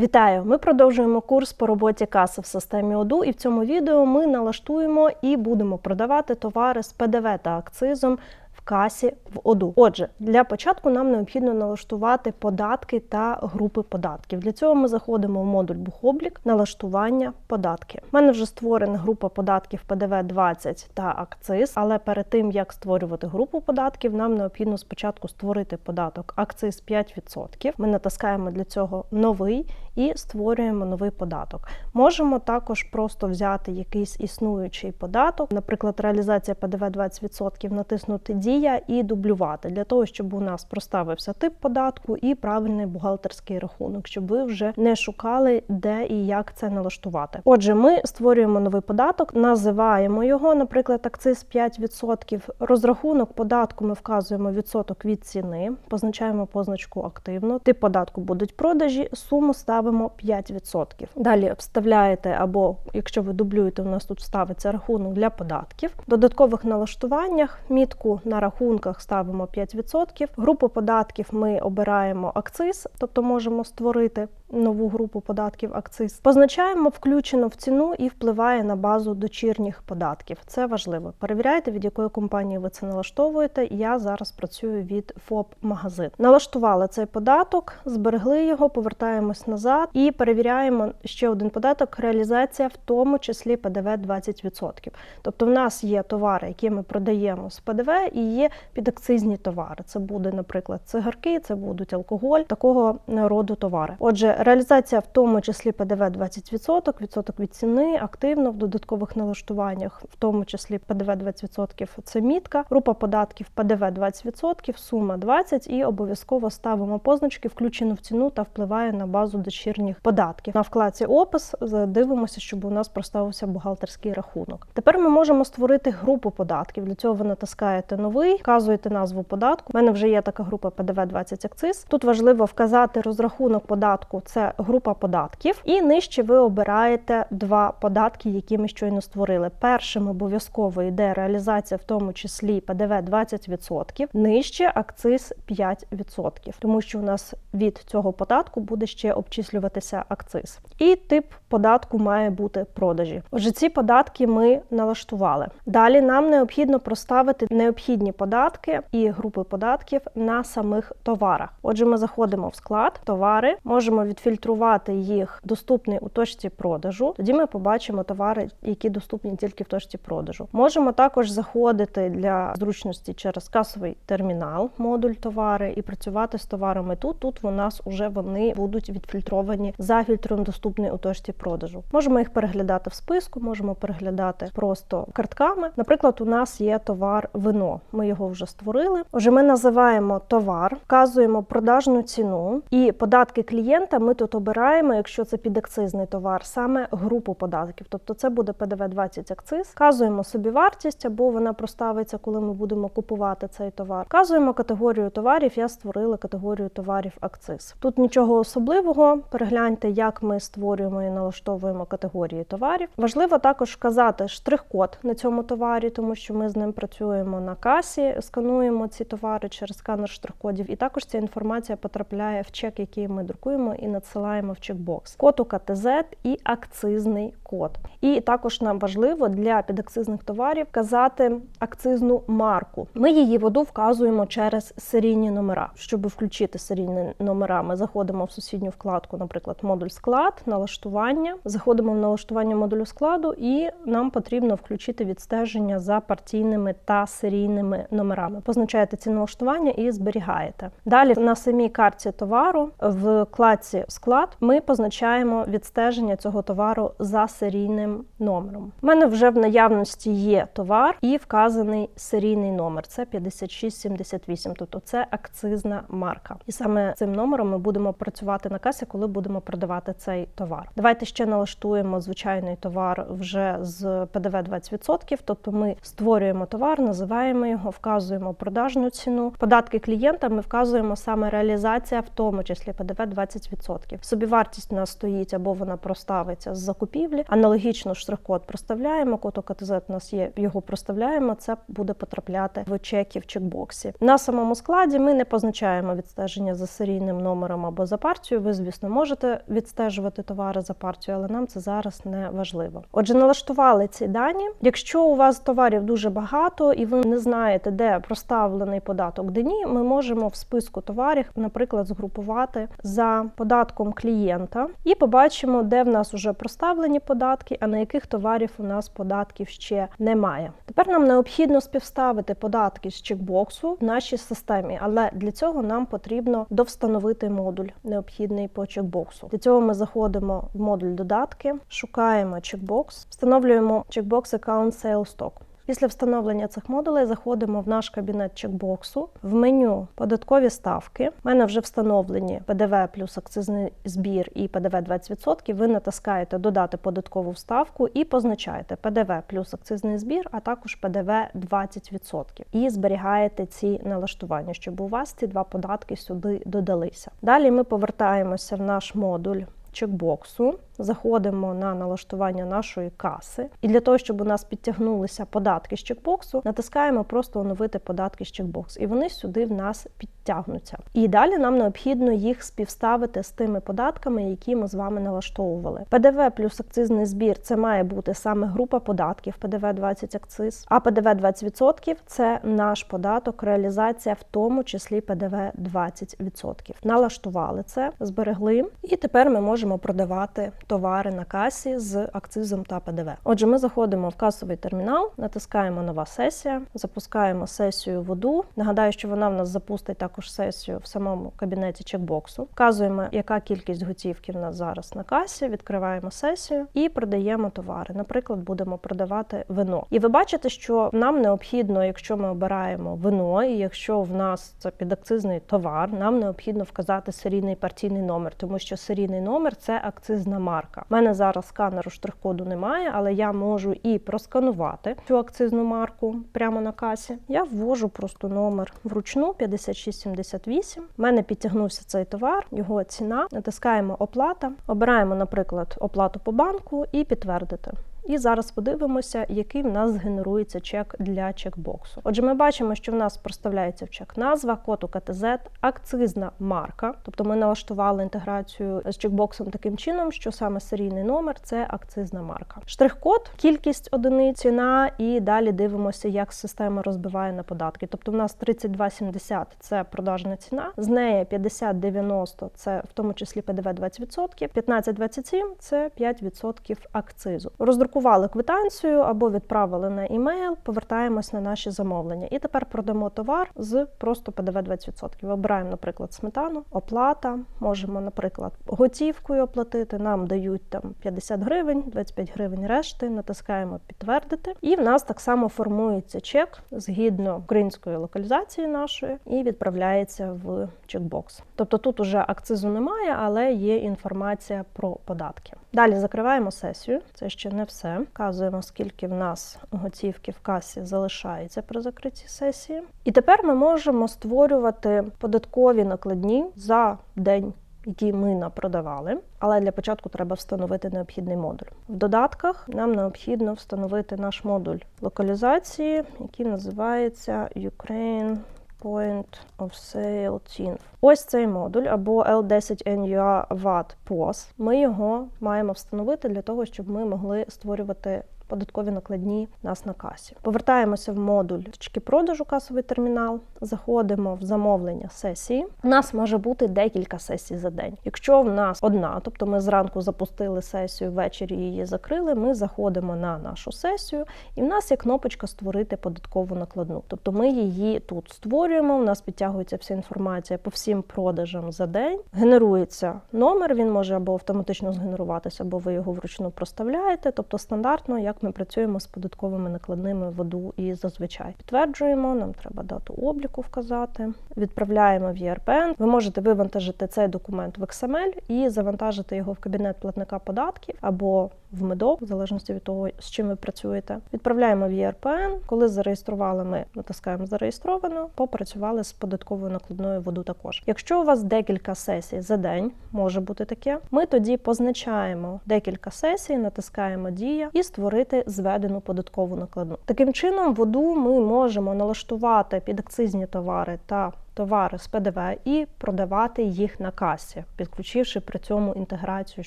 Вітаю! Ми продовжуємо курс по роботі каси в системі ОДУ, і в цьому відео ми налаштуємо і будемо продавати товари з ПДВ та акцизом в касі в ОДУ. Отже, для початку нам необхідно налаштувати податки та групи податків. Для цього ми заходимо в модуль Бухоблік, налаштування податки. У мене вже створена група податків ПДВ 20 та акциз, але перед тим як створювати групу податків, нам необхідно спочатку створити податок акциз 5%. Ми натискаємо для цього новий і створюємо новий податок. Можемо також просто взяти якийсь існуючий податок, наприклад, реалізація ПДВ 20%, натиснути Дія і дублювати для того, щоб у нас проставився тип податку і правильний бухгалтерський рахунок, щоб ви вже не шукали, де і як це налаштувати. Отже, ми створюємо новий податок, називаємо його, наприклад, акциз 5%. Розрахунок податку ми вказуємо відсоток від ціни, позначаємо позначку активно. Тип податку будуть продажі, суму ставимо 5%. Далі вставляєте, або якщо ви дублюєте, у нас тут ставиться рахунок для податків. В додаткових налаштуваннях мітку на рахунках ставимо 5%. Групу податків ми обираємо акциз, тобто можемо створити нову групу податків акциз. Позначаємо включено в ціну і впливає на базу дочірніх податків. Це важливо. Перевіряйте, від якої компанії ви це налаштовуєте. Я зараз працюю від ФОП магазин. Налаштували цей податок, зберегли його, повертаємось назад і перевіряємо ще один податок реалізація, в тому числі ПДВ 20%. Тобто, в нас є товари, які ми продаємо з ПДВ, і є підакцизні товари. Це буде, наприклад, цигарки, це будуть алкоголь, такого роду товари. Отже, реалізація в тому числі ПДВ 20%, відсоток від ціни, активно в додаткових налаштуваннях, в тому числі ПДВ 20% це мітка, група податків ПДВ 20%, сума 20% і обов'язково ставимо позначки, включену в ціну та впливає на базу дочірніх податків. На вкладці опис дивимося, щоб у нас проставився бухгалтерський рахунок. Тепер ми можемо створити групу податків. Для цього ви натискаєте новий, вказуєте назву податку. У мене вже є така група ПДВ 20 акциз. Тут важливо вказати розрахунок податку. Це група податків, і нижче ви обираєте два податки, які ми щойно створили. Першим обов'язково йде реалізація, в тому числі ПДВ 20%, нижче акциз 5%, тому що у нас від цього податку буде ще обчислюватися акциз. І тип податку має бути продажі. Отже, ці податки ми налаштували. Далі нам необхідно проставити необхідні податки і групи податків на самих товарах. Отже, ми заходимо в склад товари, можемо відфільтрувати їх доступний у точці продажу. Тоді ми побачимо товари, які доступні тільки в точці продажу. Можемо також заходити для зручності через касовий термінал, модуль товари, і працювати з товарами тут. Тут у нас вже вони будуть відфільтровані за фільтром доступний у точці продажу. Можемо їх переглядати в списку, можемо переглядати просто картками. Наприклад, у нас є товар вино. Ми його вже створили. Отже, ми називаємо товар, вказуємо продажну ціну і податки клієнта. Ми тут обираємо, якщо це підакцизний товар, саме групу податків. Тобто це буде ПДВ 20 акциз. Вказуємо собі вартість, або вона проставиться, коли ми будемо купувати цей товар. Вказуємо категорію товарів. Я створила категорію товарів акциз. Тут нічого особливого. Перегляньте, як ми створюємо і налаштовуємо категорії товарів. Важливо також вказати штрих-код на цьому товарі, тому що ми з ним працюємо на касі, скануємо ці товари через сканер штрих-кодів, і також ця інформація потрапляє в чек, який ми друкуємо і надсилаємо в чекбокс. Код УКТЗ і акцизний код. І також нам важливо для підакцизних товарів вказати акцизну марку. Ми її воду вказуємо через серійні номера. Щоб включити серійні номера, ми заходимо в сусідню вкладку, наприклад, модуль склад, налаштування. Заходимо в налаштування модулю складу, і нам потрібно включити відстеження за партійними та серійними номерами. Позначаєте ці налаштування і зберігаєте. Далі на самій карті товару в вкладці склад ми позначаємо відстеження цього товару за серійним номером. У мене вже в наявності є товар і вказаний серійний номер. Це 5678, тобто це акцизна марка. І саме цим номером ми будемо працювати на касі, коли будемо продавати цей товар. Давайте ще налаштуємо звичайний товар вже з ПДВ 20%, тобто ми створюємо товар, називаємо його, вказуємо продажну ціну. Податки клієнта ми вказуємо саме реалізація, в тому числі ПДВ 20%. 20%. Собівартість у нас стоїть або вона проставиться з закупівлі. Аналогічно штрих-код проставляємо. Код ОКТЗ у нас є, його проставляємо. Це буде потрапляти в чеки в чекбоксі. На самому складі ми не позначаємо відстеження за серійним номером або за партією. Ви, звісно, можете відстежувати товари за партію, але нам це зараз не важливо. Отже, налаштували ці дані. Якщо у вас товарів дуже багато і ви не знаєте, де проставлений податок, де ні, ми можемо в списку товарів, наприклад, згрупувати за податком клієнта і побачимо, де в нас вже проставлені податки, а на яких товарів у нас податків ще немає. Тепер нам необхідно співставити податки з чекбоксу в нашій системі, але для цього нам потрібно довстановити модуль, необхідний по чекбоксу. Для цього ми заходимо в модуль додатки, шукаємо чекбокс, встановлюємо чекбокс Account Sales. Після встановлення цих модулей заходимо в наш кабінет чекбоксу. В меню податкові ставки. У мене вже встановлені ПДВ плюс акцизний збір і ПДВ 20%. Ви натискаєте додати податкову ставку і позначаєте ПДВ плюс акцизний збір, а також ПДВ 20%. І зберігаєте ці налаштування, щоб у вас ці два податки сюди додалися. Далі ми повертаємося в наш модуль чекбоксу, заходимо на налаштування нашої каси, і для того, щоб у нас підтягнулися податки з чекбоксу, натискаємо просто оновити податки з чекбокс, і вони сюди в нас підтягнуться. І далі нам необхідно їх співставити з тими податками, які ми з вами налаштовували. ПДВ плюс акцизний збір це має бути саме група податків ПДВ 20 акциз, а ПДВ 20% це наш податок, реалізація, в тому числі ПДВ 20%. Налаштували це, зберегли, і тепер ми можемо продавати товари на касі з акцизом та ПДВ. Отже, ми заходимо в касовий термінал, натискаємо нова сесія, запускаємо сесію воду. Нагадаю, що вона в нас запустить також сесію в самому кабінеті чекбоксу. Вказуємо, яка кількість готівки в нас зараз на касі. Відкриваємо сесію і продаємо товари. Наприклад, будемо продавати вино. І ви бачите, що нам необхідно, якщо ми обираємо вино, і якщо в нас це підакцизний товар, нам необхідно вказати серійний партійний номер, тому що серійний номер це акцизна марка. У мене зараз сканеру штрих-коду немає, але я можу і просканувати цю акцизну марку прямо на касі. Я ввожу просто номер вручну 5678. У мене підтягнувся цей товар, його ціна. Натискаємо оплата, обираємо, наприклад, оплату по банку і підтвердити. І зараз подивимося, який в нас генерується чек для чекбоксу. Отже, ми бачимо, що в нас проставляється в чек назва, код УКТЗ, акцизна марка. Тобто ми налаштували інтеграцію з чекбоксом таким чином, що саме серійний номер це акцизна марка. Штрих-код, кількість одиниць, ціна, і далі дивимося, як система розбиває на податки. Тобто, в нас 32,70 – це продажна ціна, з неї 50,90 – це в тому числі ПДВ 20%, 15,27 – це 5% акцизу. Роздрукували квитанцію або відправили на імейл, повертаємось на наші замовлення. І тепер продамо товар з просто ПДВ 20%. Вибираємо, наприклад, сметану, оплата. Можемо, наприклад, готівкою оплатити. Нам дають там 50 гривень, 25 гривень решти. Натискаємо підтвердити. І в нас так само формується чек згідно української локалізації нашої і відправляється в чекбокс. Тобто тут уже акцизу немає, але є інформація про податки. Далі закриваємо сесію. Це ще не все. Вказуємо, скільки в нас готівки в касі залишається при закритті сесії. І тепер ми можемо створювати податкові накладні за день. Які ми напродавали, але для початку треба встановити необхідний модуль. В додатках нам необхідно встановити наш модуль локалізації, який називається Ukraine Point of Sale TINF. Ось цей модуль або L10NUA VAT POS. Ми його маємо встановити для того, щоб ми могли створювати податкові накладні нас на касі. Повертаємося в модуль точки продажу касовий термінал, заходимо в замовлення сесії. У нас може бути декілька сесій за день. Якщо в нас одна, тобто ми зранку запустили сесію, ввечері її закрили, ми заходимо на нашу сесію, і в нас є кнопочка Створити податкову накладну. Тобто ми її тут створюємо. У нас підтягується вся інформація по всім продажам за день. Генерується номер, він може або автоматично згенеруватися, або ви його вручну проставляєте. Тобто стандартно, ми працюємо з податковими накладними в ОДУ і зазвичай підтверджуємо. Нам треба дату обліку вказати. Відправляємо в ЄРПН. Ви можете вивантажити цей документ в XML і завантажити його в кабінет платника податків або в медок, в залежності від того, з чим ви працюєте. Відправляємо в ЄРПН. Коли зареєстрували, ми натискаємо зареєстровано, попрацювали з податковою накладною воду також. Якщо у вас декілька сесій за день, може бути таке, ми тоді позначаємо декілька сесій, натискаємо дія і створити зведену податкову накладну. Таким чином, воду ми можемо налаштувати під акцизні товари та товари з ПДВ і продавати їх на касі, підключивши при цьому інтеграцію з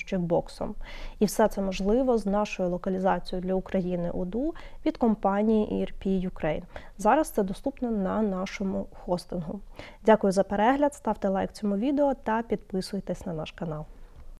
чекбоксом. І все це можливо з нашою локалізацією для України ОДУ від компанії ERP Ukraine. Зараз це доступно на нашому хостингу. Дякую за перегляд, ставте лайк цьому відео та підписуйтесь на наш канал.